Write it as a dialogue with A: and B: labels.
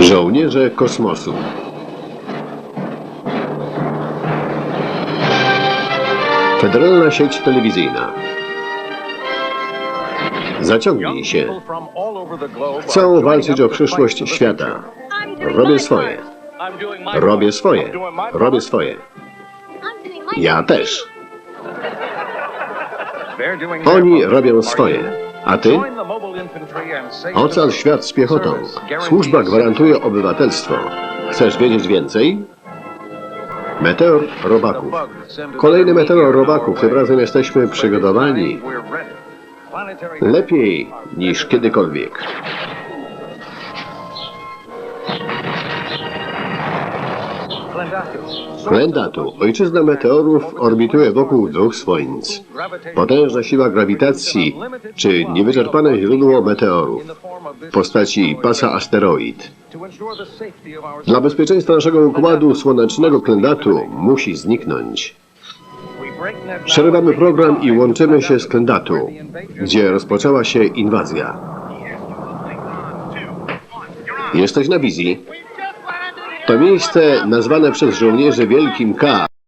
A: Żołnierze kosmosu. Federalna sieć telewizyjna. Zaciągnij się. Chcą walczyć o przyszłość świata. Robię swoje. Robię swoje. Robię swoje. Ja też. Oni robią swoje. A ty? Ocal świat z piechotą. Służba gwarantuje obywatelstwo. Chcesz wiedzieć więcej? Meteor robaków. Kolejny meteor robaków. Tym razem jesteśmy przygotowani lepiej niż kiedykolwiek. Klendatu, ojczyzna meteorów, orbituje wokół dwóch słońc. Potężna siła grawitacji, czy niewyczerpane źródło meteorów w postaci pasa asteroid. Dla bezpieczeństwa naszego układu słonecznego Klendatu musi zniknąć. Przerywamy program i łączymy się z Klendatu, gdzie rozpoczęła się inwazja. Jesteś na wizji. To miejsce nazwane przez żołnierzy Wielkim K